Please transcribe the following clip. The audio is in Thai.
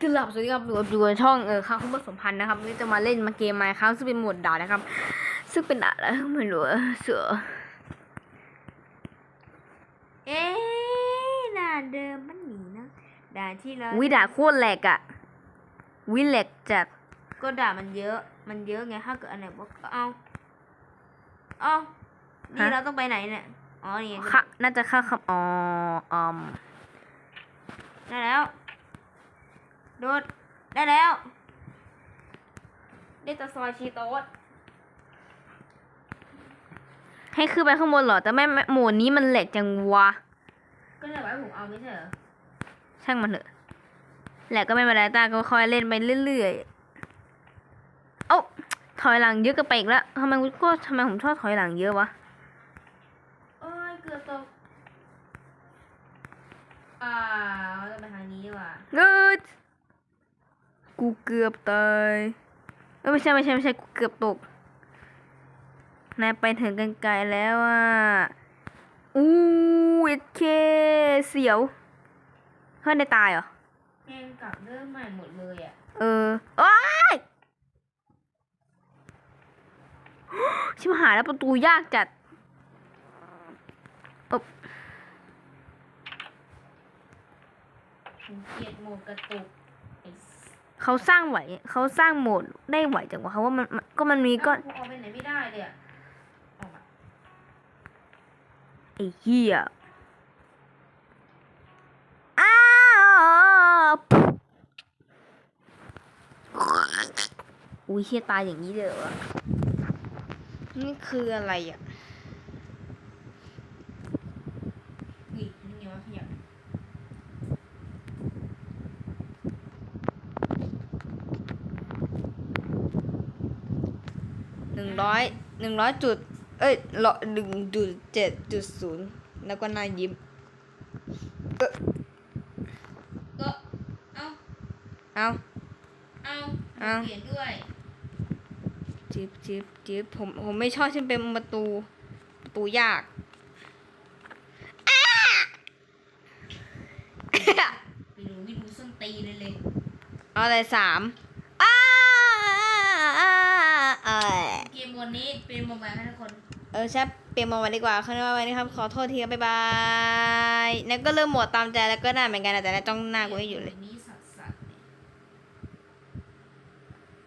กลับสวัสดีครับอยู่กับดูในช่องเออข้าวคุ้มผสมพันธ์นะครับวันนี้จะมาเล่นมาเกมไมค์ครับซึ่งเป็นโหมดด่านะครับ ซึ่งเป็นด่าอะไรไม่รู้อะเสือเอ๊ะด่านเดิมมันหนีนะด่านที่เราวิด่าโคตรแหลกอะวิแหลกจัดก็ด่ามันเยอะ มันเยอะไงถ้าเกิดอันไหนบอกก็เอาเอานี่เราต้องไปไหนเนี่ยอ๋อนี่ไงค่ะน่าจะเข้าคำอ๋ออมได้แล้ว โดดได้แล้ว ได้แตะซอยชีโต๊ดให้ขึ้นไปข้างบนเหรอ แต่แม่แม่โหมดนี้มันแหลกจังวะ ก็เลยว่าให้ผมเอาไม่ใช่เหรอช่างมันเถอะแหลกก็ไม่เป็นไรตาก็คอยเล่นไปเรื่อยๆ เอ้าถอยหลังเยอะก็ไปอีกแล้วทำไมกูก็ทำไมผมชอบถอยหลังเยอะวะ โอ้ยเกือบตกอ่าเราจะไปทางนี้ดีกว่า เอ้ย กูเกือบตายเอ้ยไม่ใช่ไม่ใช่ไม่ใช่กูเกือบตกนายไปถึงกันไกลแล้วอะอู้เอ็ดเคเสียวเพื่อนได้ตายเหรอแม่งกลับเริ่มใหม่หมดเลยอะเออโอ้ยชิบหายแล้วประตูยากจัดผมเกลียดโหมดกระตุกไอ้ส เขาสร้างไหวเขาสร้างโหมดได้ไหวจังวะเขาว่ามันมันก็มันมีก็เอ้ากูเอาไปไหนไม่ได้เลยอะออกมาไอ้เหี้ยอ้าวอุ้ยเฮียตายอย่างนี้เลยเหรอวะนี่คืออะไรอะ อุ้ยนี่ไงวะขยับ หนึ่งร้อยหนึ่งร้อยจุด เอ้ยร้อยหนึ่งจุดเจ็ดจุดศูนย์แล้วก็หน้ายิ้มก็เอาเอาเอาเอาเปลี่ยนด้วยจิบจิบจิบผมผมไม่ชอบที่เป็นประตูประตูยากไปดูวิดูส้นตีนเลยเลย เอาอะไรสามอ้าอ้าเออ เกม วันนี้เป็นโมบายให้ทุกคน เออใช่เปลี่ยนโมบันดีกว่าคือว่าวันนี้ครับขอโทษทีครับบ๊ายบายแล้วก็เริ่มหมดตามใจแล้วก็ได้เหมือนกันนะแต่ละจ้องหน้ากูให้อยู่เลย